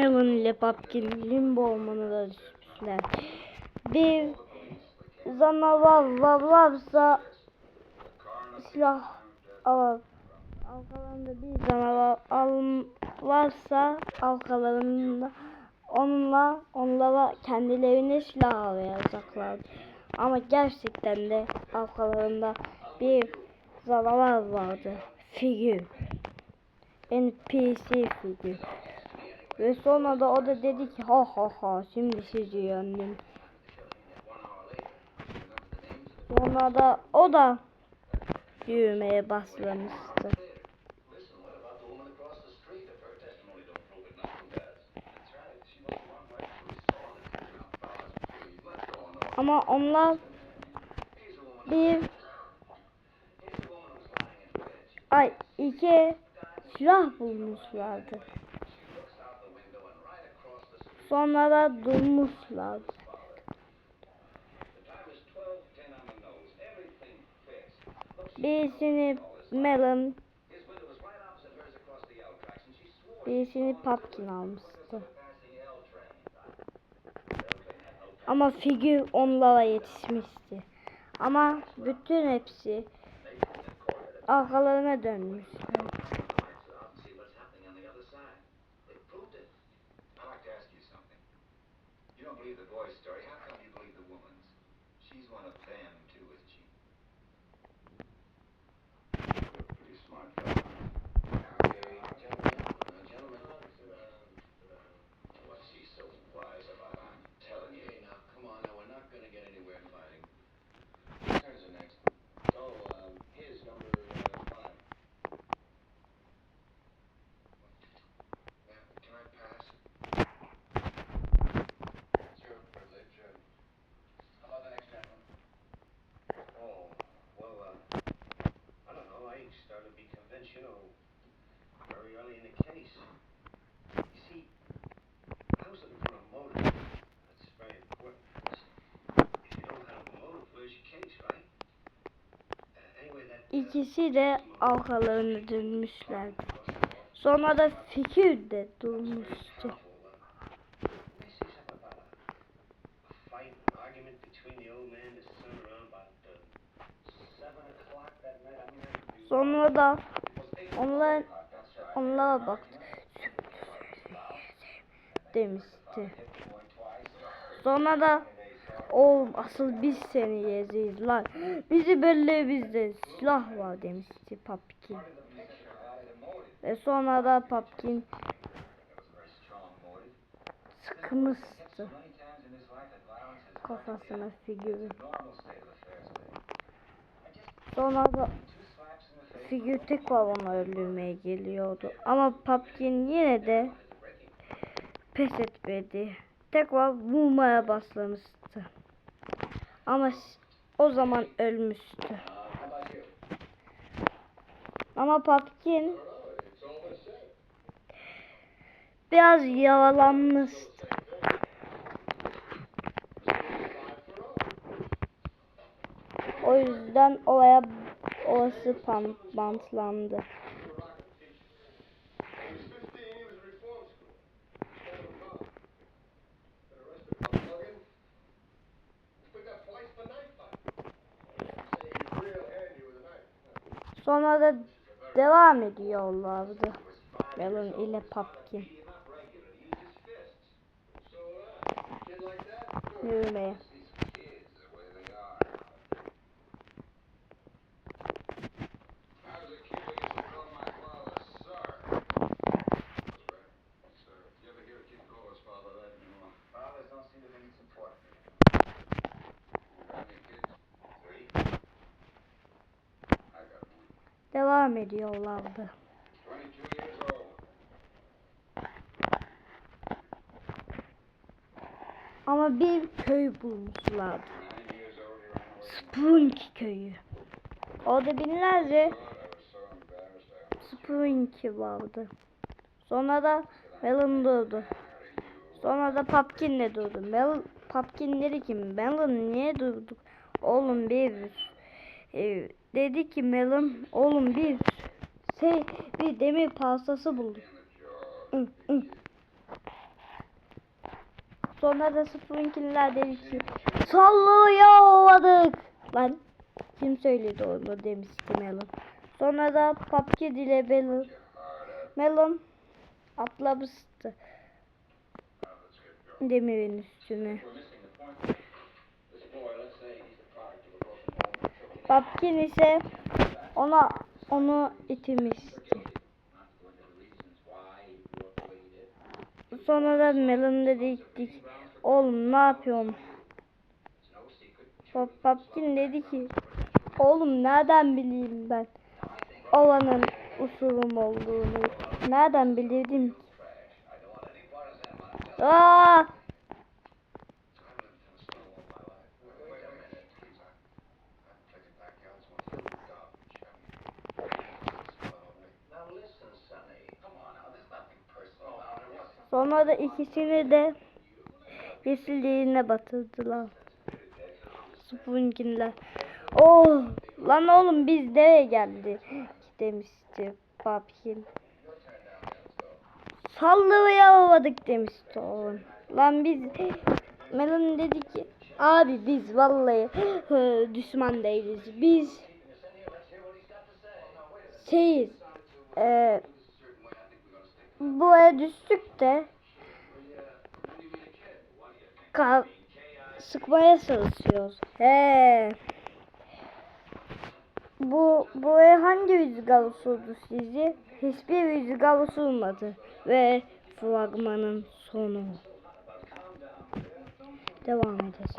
Melon ile Pumpkin limbo ormanı da düşmüşler. Bir canavar var varsa silah al. Arkalarında bir canavar al varsa arkalarında onunla onlara kendilerine silah arayacaklar. Ama gerçekten de arkalarında bir canavar vardı. Figür. NPC figür. Ve sonra da o da dedi ki ha ha ha şimdi sizi yendim. Sonra da o da yürümeye başlamıştı. Ama onlar bir ay iki silah bulmuşlardı. Sonra da durmuşlar. Birisini Melon, birisini Pumpkin almıştı. Ama figür onlara yetişmişti. Ama bütün hepsi arkalarına dönmüşler. You don't believe the boy's story. How come you believe the woman's? She's one of them, be conventional very early in the case. You see, I was looking for a motive. That's very important. If you don't have a motive, where's your case, right? Uh, uh, İkisi de arkalarına dönmüşlerdi. Sonra da fikir de durmuştu. uh, Sonra da onlar onlara baktı. demişti. Sonra da oğlum asıl biz seni yiyeceğiz lan. Bizi belli bizde silah var demişti Papkin. Ve sonra da Papkin sıkmıştı kafasına figürü. Sonra da figür tekrar onu öldürmeye geliyordu. Ama Papkin yine de pes etmedi. Tekrar vurmaya başlamıştı. Ama o zaman ölmüştü. Ama Papkin biraz yaralanmıştı. O yüzden oraya orası pan- bantlandı. Sonra da devam ediyorlardı. Melon ile Pumpkin. Yürümeye. Devam ediyorlardı. Ama bir köy bulmuşlardı. Spring köyü. Orada binlerce Spring vardı. Sonra da Melon durdu. Sonra da Pumpkin de durdu. Mel Pumpkin dedi ki Melon niye durduk? Oğlum bir e, dedi ki Melon oğlum bir şey bir demir pastası hı. Sonra da Sprinkinler dedi ki sallıyorladık. Lan kim söyledi onu demişti Melon. Sonra da Pumpkin ile Melon, Melon atlamıştı demirin üstüne. Up the way he did. Sonra da Melon dedik oğlum ne yapıyorsun? Pap- Pumpkin dedi ki oğlum nereden bileyim ben olanın usulüm olduğunu nereden bilirdim ki? Aa! Sonra da ikisini de yeşilliğine batırdılar. Spunkinler. Oh! Lan oğlum biz nereye geldik? demişti Pumpkin. Sallayamadık demişti oğlum. Lan biz Melon dedi ki abi biz vallahi düşman değiliz. Biz şeyiz. Eee bu eve düştük de ka sıkmaya çalışıyoruz. He. Bu bu ev hangi rüzgar usuldu sizi? Hiçbir rüzgar usulmadı. Ve fragmanın sonu. Devam edeceğiz.